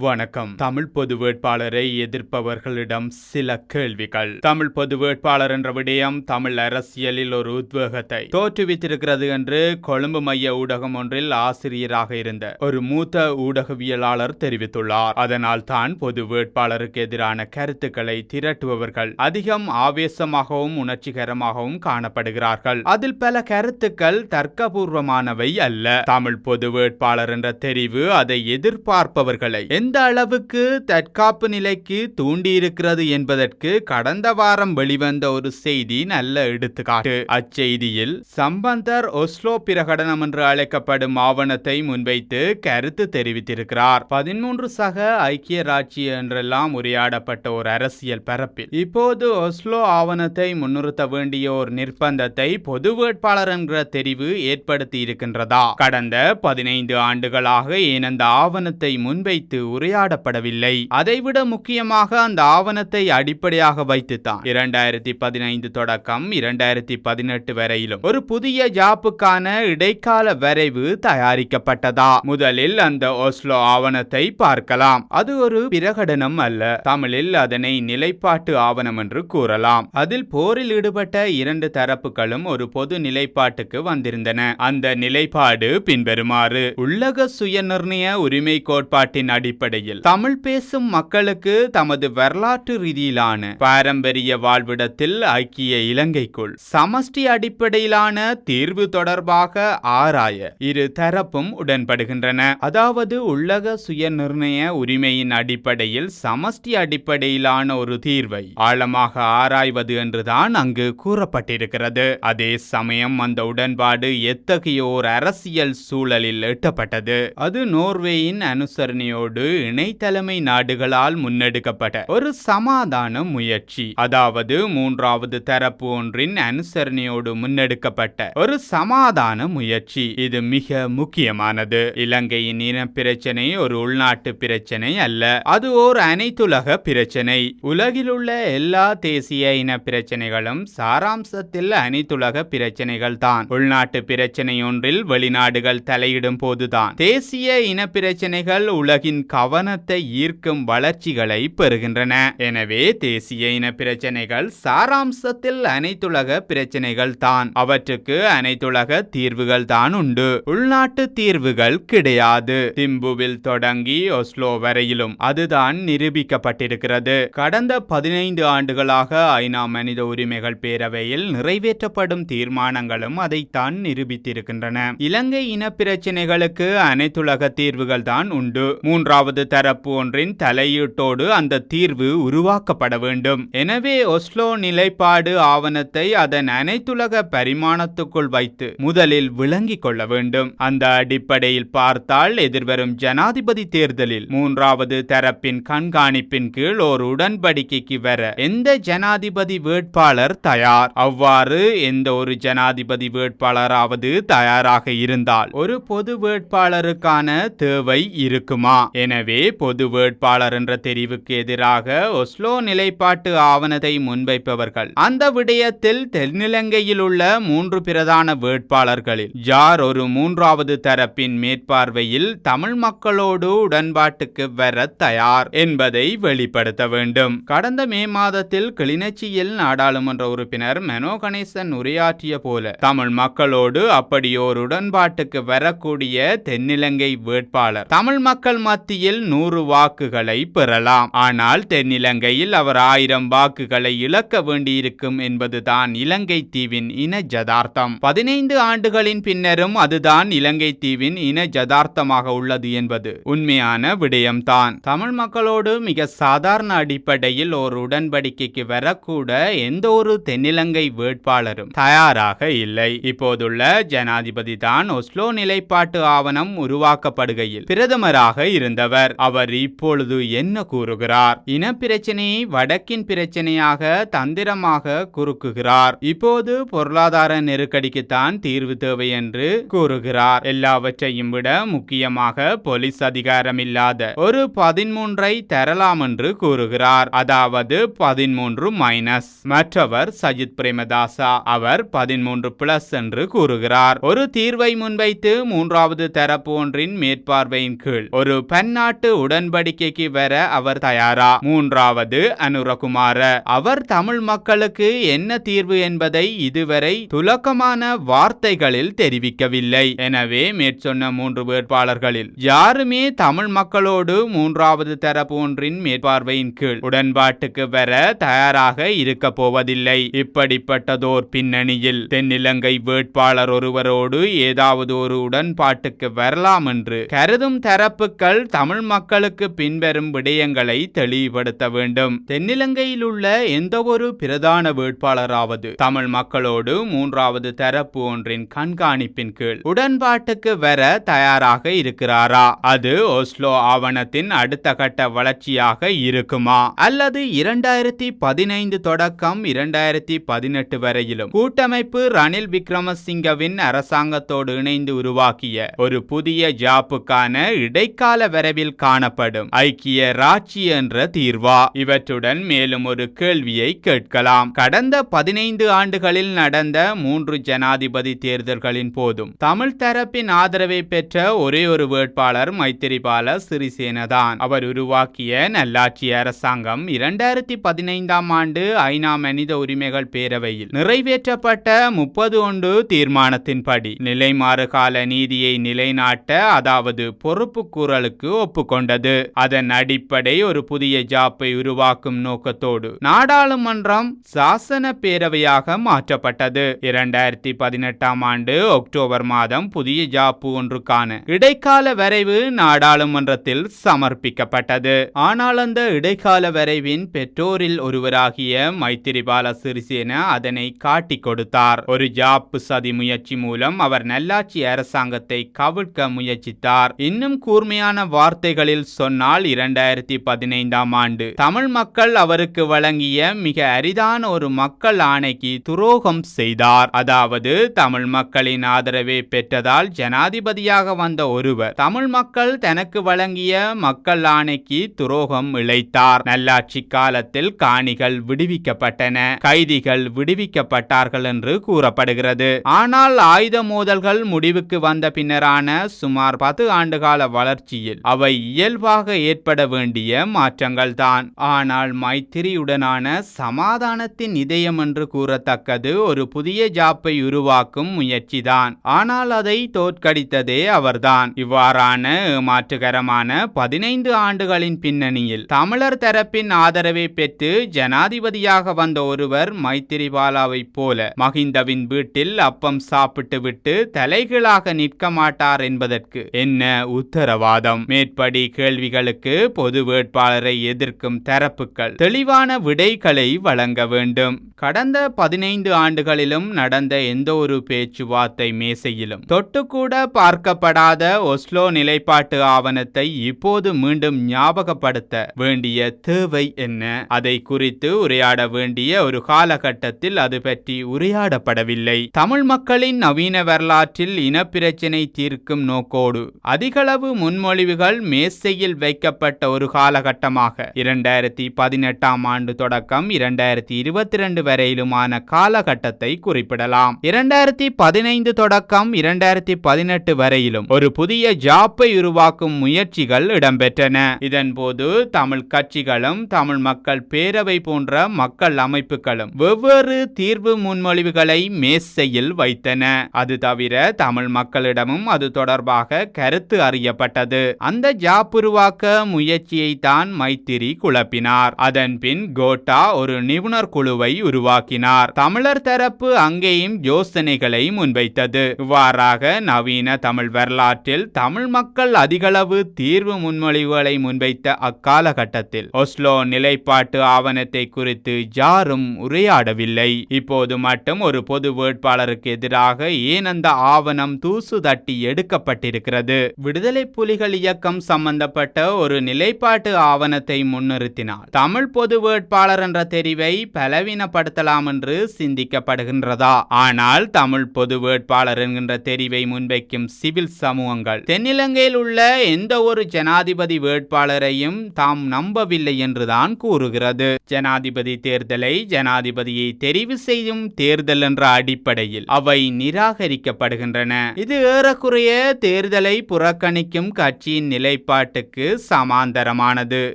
வணக்கம். தமிழ் பொது வேட்பாளரை எதிர்ப்பவர்களிடம் சில கேள்விகள். தமிழ் பொது வேட்பாளர் என்ற விடயம் தமிழ் அரசியலில் ஒரு உத்வேகத்தை தோற்றுவித்திருக்கிறது என்று கொழும்பு மைய ஊடகம் ஒன்றில் ஆசிரியராக இருந்த ஒரு மூத்த ஊடகவியலாளர் தெரிவித்துள்ளார். அதனால் தான் பொது வேட்பாளருக்கு எதிரான கருத்துக்களை திரட்டுபவர்கள் அதிகம் ஆவேசமாகவும் உணர்ச்சிகரமாகவும் காணப்படுகிறார்கள். அதில் பல கருத்துக்கள் தர்க்கபூர்வமானவை அல்ல. தமிழ் பொது வேட்பாளர் என்ற தெரிவு அதை எதிர்பார்ப்பவர்களை எந்த அளவுக்கு தற்காப்பு நிலைக்கு தூண்டியிருக்கிறது என்பதற்கு கடந்த வாரம் வெளிவந்த ஒரு செய்தி நல்ல எடுத்துக்காட்டு. அச்செய்தியில் சம்பந்தர் ஒஸ்லோ பிரகடனம் என்று அழைக்கப்படும் ஆவணத்தை முன்வைத்து கருத்து தெரிவித்திருக்கிறார். பதிமூன்று சக ஐக்கிய ராஜ்ய என்றெல்லாம் உரையாடப்பட்ட ஒரு அரசியல் பரப்பில் இப்போது ஒஸ்லோ ஆவணத்தை முன்னிறுத்த வேண்டிய ஒரு நிர்பந்தத்தை பொது வேட்பாளர் என்கிற தெரிவு ஏற்படுத்தி இருக்கின்றதா கடந்த பதினைந்து ஆண்டுகளாக ஏனந்த ஆவணத்தை முன்வைத்து உரையாடப்படவில்லை. அதைவிட முக்கியமாக அந்த ஆவணத்தை அடிப்படையாக வைத்துத்தான். இரண்டாயிரத்தி பதினைந்து தொடக்கம் இரண்டாயிரத்தி பதினெட்டு வரையிலும் ஒரு புதிய ஜாப்புக்கான இடைக்கால வரைவு தயாரிக்கப்பட்டதா? முதலில் அந்த ஓஸ்லோ ஆவணத்தை பார்க்கலாம். அது ஒரு பிரகடனம் அல்ல. தமிழில் அதனை நிலைப்பாட்டு ஆவணம் என்று கூறலாம். அதில் போரில் ஈடுபட்ட இரண்டு தரப்புகளும் ஒரு பொது நிலைப்பாட்டுக்கு வந்திருந்தன. அந்த நிலைப்பாடு பின்வருமாறு உள்ளக சுயநிர்ணய உரிமை கோட்பாட்டின் அடிப்படையில். தமிழ் பேசும் மக்களுக்கு தமது வரலாற்று ரீதியிலான பாரம்பரிய வாழ்விடத்தில் ஐக்கிய இலங்கைக்குள் சமஷ்டி அடிப்படையிலான தீர்வு தொடர்பாக ஆராய இரு தரப்பும் உடன்படுகின்றன. அதாவது உள்ளக சுயநிர்ணய உரிமையின் அடிப்படையில் சமஷ்டி அடிப்படையிலான ஒரு தீர்வை ஆழமாக ஆராய்வது என்றுதான் அங்கு கூறப்பட்டிருக்கிறது. அதே சமயம் அந்த உடன்பாடு எத்தகைய ஓர் அரசியல் சூழலில் எட்டப்பட்டது. அது நோர்வேயின் அனுசரணையோடு இணைத்தலைமை நாடுகளால் முன்னெடுக்கப்பட்ட ஒரு சமாதான முயற்சி. அதாவது மூன்றாவது தரப்பு ஒன்றின் அனுசரணையோடு முன்னெடுக்கப்பட்ட ஒரு சமாதான முயற்சி. இது மிக முக்கியமானது. இலங்கையின் இன பிரச்சனை ஒரு உள்நாட்டு பிரச்சனை அல்ல. அது ஓர் அனைத்துலக பிரச்சனை. உலகிலுள்ள எல்லா தேசிய இன பிரச்சனைகளும் சாராம்சத்தில் அனைத்துலக பிரச்சனைகள் தான். உள்நாட்டு பிரச்சனை ஒன்றில் வெளிநாடுகள் தலையிடும் போதுதான். தேசிய இன பிரச்சனைகள் உலகின் கவனத்தை ஈர்க்கும் வளர்ச்சிகளை பெறுகின்றன. எனவே தேசிய இன பிரச்சனைகள் சாராம்சத்தில் அனைத்துலக பிரச்சனைகள் தான். அவற்றுக்கு அனைத்துலக தீர்வுகள் தான் உண்டு. உள்நாட்டு தீர்வுகள் கிடையாது. திம்புவில் தொடங்கி ஒஸ்லோ வரையிலும் அதுதான் நிரூபிக்கப்பட்டிருக்கிறது. கடந்த பதினைந்து ஆண்டுகளாக ஐநா மனித உரிமைகள் பேரவையில் நிறைவேற்றப்படும் தீர்மானங்களும் அதைத்தான் நிரூபித்திருக்கின்றன. இலங்கை இன பிரச்சனைகளுக்கு அனைத்துலக தீர்வுகள் தான் உண்டு. மூன்றாவது தரப்பு ஒன்றின் தலையீட்டோடு அந்த தீர்வு உருவாக்கப்பட வேண்டும். எனவே ஒஸ்லோ நிலைப்பாடு ஆவணத்தை அதன் அனைத்துலக பரிமாணத்துக்குள் வைத்து முதலில் விளங்கிக் கொள்ள வேண்டும். அந்த அடிப்படையில் பார்த்தால் எதிர்வரும் ஜனாதிபதி தேர்தலில் மூன்றாவது தரப்பின் கண்காணிப்பின் கீழ் ஒரு உடன்படிக்கைக்கு வர எந்த ஜனாதிபதி வேட்பாளர் தயார்? அவ்வாறு எந்த ஒரு ஜனாதிபதி வேட்பாளராவது தயாராக இருந்தால் ஒரு பொது வேட்பாளருக்கான தேவை இருக்குமா? என எனவே பொது வேட்பாளர் என்ற தெரிவுக்கு எதிராக ஒஸ்லோ நிலைப்பாட்டு ஆவணத்தை முன்வைப்பவர்கள். அந்த விடயத்தில் தென்னிலங்கையில் உள்ள மூன்று பிரதான வேட்பாளர்களில் ஜார் ஒரு மூன்றாவது தரப்பின் மேற்பார்வையில் தமிழ் மக்களோடு உடன்பாட்டுக்கு வர தயார் என்பதை வெளிப்படுத்த வேண்டும். கடந்த மே மாதத்தில் கிளிநொச்சியில் நாடாளுமன்ற உறுப்பினர் மெனோ கணேசன் உரையாற்றிய போல தமிழ் மக்களோடு அப்படியோர் உடன்பாட்டுக்கு வரக்கூடிய தென்னிலங்கை வேட்பாளர் தமிழ் மக்கள் மத்திய மத்தியில் நூறு வாக்குகளை பெறலாம். ஆனால் தென்னிலங்கையில் அவர் ஆயிரம் வாக்குகளை இழக்க வேண்டியிருக்கும் என்பதுதான் இலங்கை தீவின் இன ஜதார்த்தம். பதினைந்து ஆண்டுகளின் பின்னரும் அதுதான் இலங்கை தீவின் இன ஜதார்த்தமாக உள்ளது என்பது உண்மையான விடயம்தான். தமிழ் மக்களோடு மிக சாதாரண அடிப்படையில் ஒரு உடன்படிக்கைக்கு வரக்கூட எந்த ஒரு தென்னிலங்கை வேட்பாளரும் தயாராக இல்லை. இப்போதுள்ள ஜனாதிபதி தான் ஒஸ்லோ நிலைப்பாட்டு ஆவணம் உருவாக்கப்படுகையில் பிரதமராக இருந்தவர். அவர் இப்பொழுது என்ன கூறுகிறார்? இன பிரச்சனையை வடக்கின் பிரச்சனையாக தந்திரமாக குறுக்குகிறார். இப்போது பொருளாதார நெருக்கடிக்குத்தான் தீர்வு தேவை என்று கூறுகிறார். எல்லாவற்றையும் விட முக்கியமாக போலீஸ் அதிகாரம் இல்லாத ஒரு பதிமூன்றை தரலாம் என்று கூறுகிறார். அதாவது பதிமூன்று மைனஸ் மற்றவர் சஜித் பிரேமதாசா அவர் பதிமூன்று பிளஸ் என்று கூறுகிறார். ஒரு தீர்வை முன்வைத்து மூன்றாவது தரப்பு ஒன்றின் மேற்பார்வையின் கீழ் ஒரு பன்னாட்டு வெளிநாட்டு உடன்படிக்கைக்கு வர அவர் தயாரா? மூன்றாவது அனுரகுமார. அவர் தமிழ் மக்களுக்கு என்ன தீர்வு என்பதை இதுவரை துலக்கமான வார்த்தைகளில் தெரிவிக்கவில்லை. எனவே மேற்சொன்ன மூன்று வேட்பாளர்களில் யாருமே தமிழ் மக்களோடு மூன்றாவது தரப்பு ஒன்றின் மேற்பார்வையின் கீழ் உடன்பாட்டுக்கு வர தயாராக இருக்க போவதில்லை. இப்படிப்பட்டதோர் பின்னணியில் தென்னிலங்கை வேட்பாளர் ஒருவரோடு ஏதாவது ஒரு உடன்பாட்டுக்கு வரலாம் என்று கருதும் தரப்புகள் தமிழ் மக்களுக்கு பின்வரும் விடயங்களை தெளிவுபடுத்த வேண்டும். தென்னிலங்கையில் உள்ள எந்த ஒரு பிரதான வேட்பாளராவது தமிழ் மக்களோடு மூன்றாவது தரப்பு ஒன்றின் கண்காணிப்பின் கீழ் உடன்பாட்டுக்கு வர தயாராக இருக்கிறாரா? அது ஓஸ்லோ ஆவணத்தின் அடுத்த கட்ட வளர்ச்சியாக இருக்குமா? அல்லது இரண்டாயிரத்தி பதினைந்து தொடக்கம் இரண்டாயிரத்தி பதினெட்டு வரையிலும் கூட்டமைப்பு ரணில் விக்ரமசிங்கவின் அரசாங்கத்தோடு இணைந்து உருவாக்கிய ஒரு புதிய ஜாப்புக்கான இடைக்கால வரைவில் காணப்படும். ஐக்கிய ராட்சி என்ற தீர்வா? இவற்றுடன் மேலும் ஒரு கேள்வியை கேட்கலாம். கடந்த பதினைந்து ஆண்டுகளில் நடந்த மூன்று ஜனாதிபதி தேர்தல்களின் போதும் தமிழ் தரப்பின் ஆதரவை பெற்ற ஒரே ஒரு வேட்பாளர் மைத்திரிபால சிறிசேனதான். அவர் உருவாக்கிய நல்லாட்சி அரசாங்கம் இரண்டாயிரத்தி பதினைந்தாம் ஆண்டு ஐநா மனித உரிமைகள் பேரவையில் நிறைவேற்றப்பட்ட முப்பது ஒன்று தீர்மானத்தின்படி நிலைமாறு கால நீதியை நிலைநாட்ட அதாவது பொறுப்பு கூறலுக்கு ஒப்புக்கொண்டது. அதன் அடிப்படை ஒரு புதிய ஜாப்பை உருவாக்கும் நோக்கத்தோடு. நாடாளுமன்றம் சாசன பேரவையாக மாற்றப்பட்டது. இரண்டாயிரத்தி பதினெட்டாம் ஆண்டு அக்டோபர் மாதம் புதிய ஜாப்பு ஒன்றுக்கான இடைக்கால வரைவு நாடாளுமன்றத்தில் சமர்ப்பிக்கப்பட்டது. ஆனால் அந்த இடைக்கால வரைவின் பெற்றோரில் ஒருவராகிய மைத்திரிபால சிறிசேன அதனை காட்டிக் கொடுத்தார். ஒரு ஜாப்பு சதி முயற்சி மூலம் அவர் நல்லாட்சி அரசாங்கத்தை கவிழ்க்க முயற்சித்தார். இன்னும் கூர்மையான வார் வார்த்தைகளில் சொன்னால் இரண்டாயிரத்தி பதினைந்தாம் ஆண்டு. தமிழ் மக்கள் அவருக்கு வழங்கிய மிக அரிதான ஒரு மக்கள் ஆணைக்கு துரோகம் செய்தார். அதாவது தமிழ் மக்களின் ஆதரவை பெற்றதால் ஜனாதிபதியாக வந்த ஒருவர் தமிழ் மக்கள் தனக்கு வழங்கிய மக்கள் ஆணைக்கு துரோகம் இழைத்தார். நல்லாட்சி காலத்தில் காணிகள் விடுவிக்கப்பட்டன கைதிகள் விடுவிக்கப்பட்டார்கள் என்று கூறப்படுகிறது. ஆனால் ஆயுத மோதல்கள் முடிவுக்கு வந்த பின்னரான சுமார் பத்து ஆண்டுகால வளர்ச்சியில் அவர் அவை இயல்பாக ஏற்பட வேண்டிய மாற்றங்கள்தான். ஆனால் மைத்திரியுடனான சமாதானத்தின் இதயம் என்று கூறத்தக்கது ஒரு புதிய ஜாப்பை உருவாக்கும் முயற்சிதான். ஆனால் அதை தோற்கடித்ததே அவர்தான். இவ்வாறான ஏமாற்றுகரமான பதினைந்து ஆண்டுகளின் பின்னணியில் தமிழர் தரப்பின் ஆதரவை பெற்று ஜனாதிபதியாக வந்த ஒருவர் மைத்திரிபாலாவைப் போல மகிந்தவின் வீட்டில் அப்பம் சாப்பிட்டுவிட்டு தலைகீழாக நிற்க மாட்டார் என்பதற்கு என்ன உத்தரவாதம்? மேற்படி கேள்விகளுக்கு பொது வேட்பாளரை எதிர்க்கும் தரப்புகள் தெளிவான விடைகளை வழங்க வேண்டும். கடந்த பதினைந்து ஆண்டுகளிலும் நடந்த எந்த ஒரு பேச்சுவார்த்தை மேசையிலும் தொட்டுக்கூட பார்க்கப்படாத ஒஸ்லோ நிலைப்பாட்டு ஆவணத்தை இப்போது மீண்டும் ஞாபகப்படுத்த வேண்டிய தேவை என்ன? அதை குறித்து உரையாட வேண்டிய ஒரு காலகட்டத்தில் அது பற்றி உரையாடப்படவில்லை. தமிழ் மக்களின் நவீன வரலாற்றில் இனப்பிரச்சினை தீர்க்கும் நோக்கோடு அதிகளவு முன்மொழிவுகள் மேசையில் வைக்கப்பட்ட ஒரு காலகட்டமாக. இரண்டாயிரத்தி பதினெட்டாம் ஆண்டு தொடக்கம் இரண்டாயிரத்தி இருபத்தி ரெண்டு வரையிலுமான காலகட்டத்தை குறிப்பிடலாம். இரண்டாயிரத்தி பதினைந்து தொடக்கம் இரண்டாயிரத்தி பதினெட்டு வரையிலும் ஒரு புதிய ஜாப்பை உருவாக்கும் முயற்சிகள் இடம்பெற்றன. இதன்போது தமிழ் கட்சிகளும் தமிழ் மக்கள் பேரவை போன்ற மக்கள் அமைப்புகளும் வெவ்வேறு தீர்வு முன்மொழிவுகளை மேசையில் வைத்தன. அது தவிர தமிழ் மக்களிடமும் அது தொடர்பாக கருத்து அறியப்பட்டது. அந்த ஜாப்புருவாக்க முயற்சியைத்தான் முயற்சியை தான் மைத்திரி குழப்பினார். அதன் பின் கோட்டா ஒரு நிபுணர் குழுவை உருவாக்கினார். தமிழர் தரப்பு அங்கேயும் யோசனைகளை முன்வைத்தது. இவ்வாறாக நவீன தமிழ் வரலாற்றில் தமிழ் மக்கள் அதிகளவு தீர்வு முன்மொழிவுகளை முன்வைத்த அக்காலகட்டத்தில் ஒஸ்லோ நிலைப்பாட்டு ஆவணத்தை குறித்து யாரும் உரையாடவில்லை. இப்போது மட்டும் ஒரு பொது வேட்பாளருக்கு எதிராக ஏன் அந்த ஆவணம் தூசு தட்டி எடுக்கப்பட்டிருக்கிறது? விடுதலை புலிகள் இயக்கம் சம்பந்தப்பட்ட ஒரு நிலைப்பாட்டு ஆவணத்தை முன்னிறுத்தினார். தமிழ் பொது வேட்பாளர் என்ற தெரிவை பலவீனப்படுத்தலாம் என்று சிந்திக்கப்படுகின்றதா? ஆனால் தமிழ் பொது வேட்பாளர் என்கின்ற தெரிவை முன்வைக்கும் சிவில் சமூகங்கள் தென்னிலங்கையில் உள்ள எந்த ஒரு ஜனாதிபதி வேட்பாளரையும் தாம் நம்பவில்லை என்றுதான் கூறுகிறது. ஜனாதிபதி தேர்தலை ஜனாதிபதியை தெரிவு செய்யும் தேர்தல் என்ற அடிப்படையில் அவை நிராகரிக்கப்படுகின்றன. இது ஏறக்குறைய தேர்தலை புறக்கணிக்கும் கட்சியின் நிலை நிலைப்பாட்டுக்கு சமாந்தரமானது.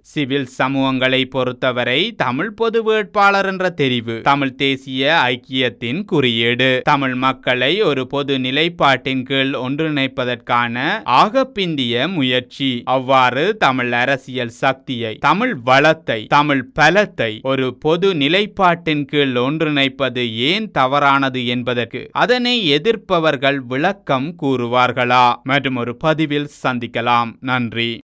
சிவில் சமூகங்களை பொறுத்தவரை தமிழ் பொது வேட்பாளர் என்ற தெரிவு. தமிழ் தேசிய ஐக்கியத்தின் குறியீடு. தமிழ் மக்களை ஒரு பொது நிலைப்பாட்டின் கீழ் ஒன்றிணைப்பதற்கான ஆகப்பிந்திய முயற்சி. அவ்வாறு தமிழ் அரசியல் சக்தியை தமிழ் வளத்தை தமிழ் பலத்தை ஒரு பொது நிலைப்பாட்டின் கீழ் ஒன்றிணைப்பது ஏன் தவறானது என்பதற்கு அதனை எதிர்ப்பவர்கள் விளக்கம் கூறுவார்களா? மற்றும் ஒரு பதிவில் சந்திக்கலாம். நன்றி. நன்றி.